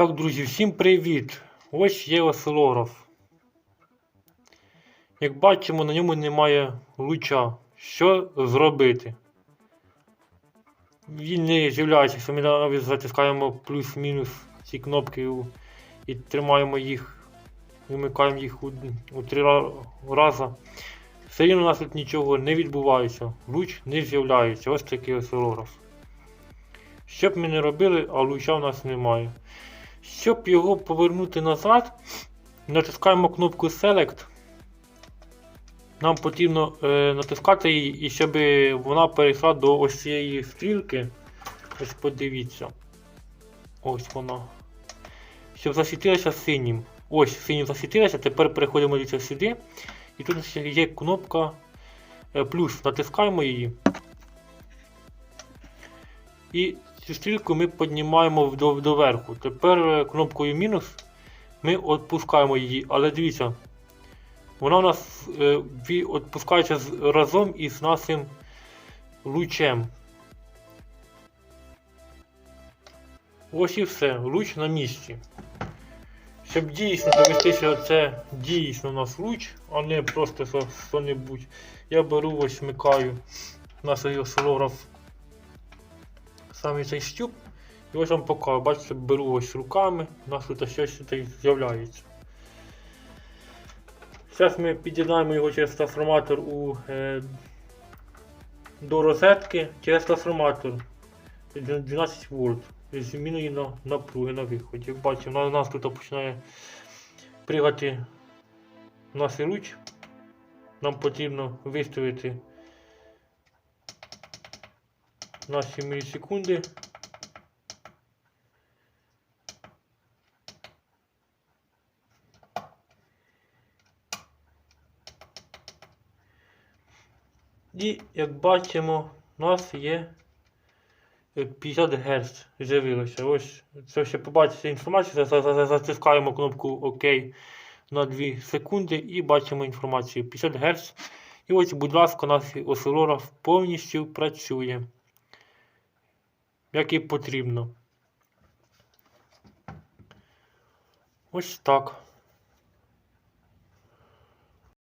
Так, друзі, всім привіт! Ось є осцилограф. Як бачимо, на ньому немає луча. Що зробити? Він не з'являється, що ми навіть затискаємо плюс-мінус ці кнопки і тримаємо їх, вимикаємо їх у, у три рази. Все рівно у нас тут нічого не відбувається, луч не з'являється. Ось такий осцилограф. Що б ми не робили, а луча в нас немає. Щоб його повернути назад, натискаємо кнопку Select. Нам потрібно е, натискати її, і щоб вона перейшла до ось цієї стрілки. Ось подивіться. Ось вона. Щоб засвітилася синім. Ось синім засвітилася, тепер переходимо дивіться, сюди. І тут є кнопка е, плюс. Натискаємо її. І цю стрілку ми піднімаємо до, доверху. Тепер е, кнопкою мінус ми відпускаємо її. Але дивіться, вона у нас е, відпускається разом із нашим лучем. Ось і все, луч на місці. Щоб дійсно довести, що це дійсно у нас луч, а не просто що- що-небудь. Я беру ось вмикаю наш осцилограф саме цей щуп. І ось вам покажу, бачите, беру ось руками, у нас тут щось з'являється. Зараз ми під'єднаємо його через трансформатор у, е, до розетки через трансформатор 12 вольт. З зміною на напруги на виході. Як бачимо, у нас тут починає пригати наш луч. Нам потрібно виставити наші мілісекунди. І як бачимо, у нас є е, 50 Гц з'явилося. Ось це ще побачиться інформація. За- за- за- Затискаємо кнопку ОК на 2 секунди і бачимо інформацію 50 Гц. І ось, будь ласка, наш осцилограф повністю працює. Як і потрібно. Ось так.